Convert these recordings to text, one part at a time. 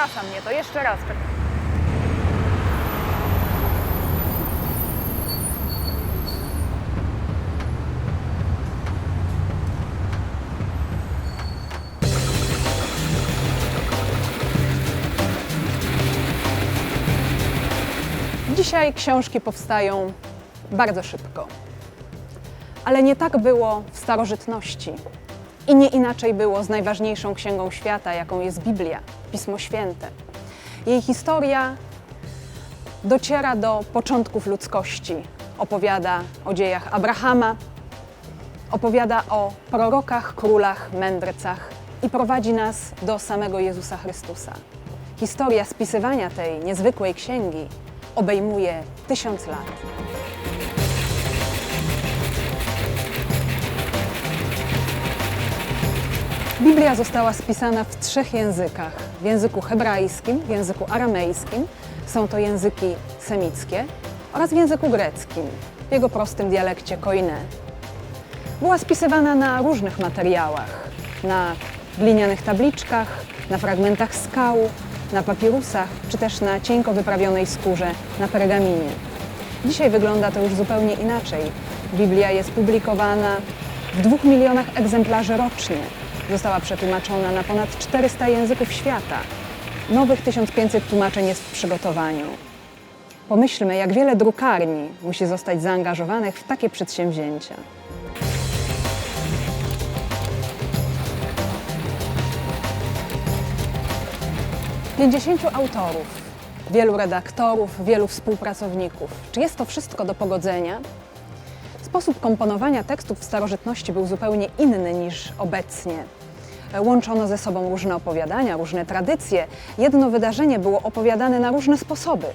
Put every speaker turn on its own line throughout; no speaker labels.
Zamiesza mnie to. Jeszcze raz.
Dzisiaj książki powstają bardzo szybko. Ale nie tak było w starożytności. I nie inaczej było z najważniejszą księgą świata, jaką jest Biblia, Pismo Święte. Jej historia dociera do początków ludzkości. Opowiada o dziejach Abrahama, opowiada o prorokach, królach, mędrcach i prowadzi nas do samego Jezusa Chrystusa. Historia spisywania tej niezwykłej księgi obejmuje tysiąc lat. Biblia została spisana w trzech językach: w języku hebrajskim, w języku aramejskim, są to języki semickie, oraz w języku greckim, w jego prostym dialekcie koine. Była spisywana na różnych materiałach: na glinianych tabliczkach, na fragmentach skał, na papirusach, czy też na cienko wyprawionej skórze na pergaminie. Dzisiaj wygląda to już zupełnie inaczej. Biblia jest publikowana w dwóch milionach egzemplarzy rocznie. Została przetłumaczona na ponad 400 języków świata. Nowych 1500 tłumaczeń jest w przygotowaniu. Pomyślmy, jak wiele drukarni musi zostać zaangażowanych w takie przedsięwzięcia. 50 autorów, wielu redaktorów, wielu współpracowników. Czy jest to wszystko do pogodzenia? Sposób komponowania tekstów w starożytności był zupełnie inny niż obecnie. Łączono ze sobą różne opowiadania, różne tradycje. Jedno wydarzenie było opowiadane na różne sposoby.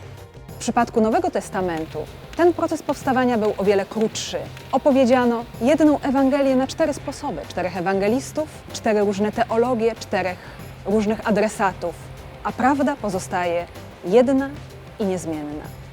W przypadku Nowego Testamentu ten proces powstawania był o wiele krótszy. Opowiedziano jedną Ewangelię na cztery sposoby: czterech ewangelistów, cztery różne teologie, czterech różnych adresatów, a prawda pozostaje jedna i niezmienna.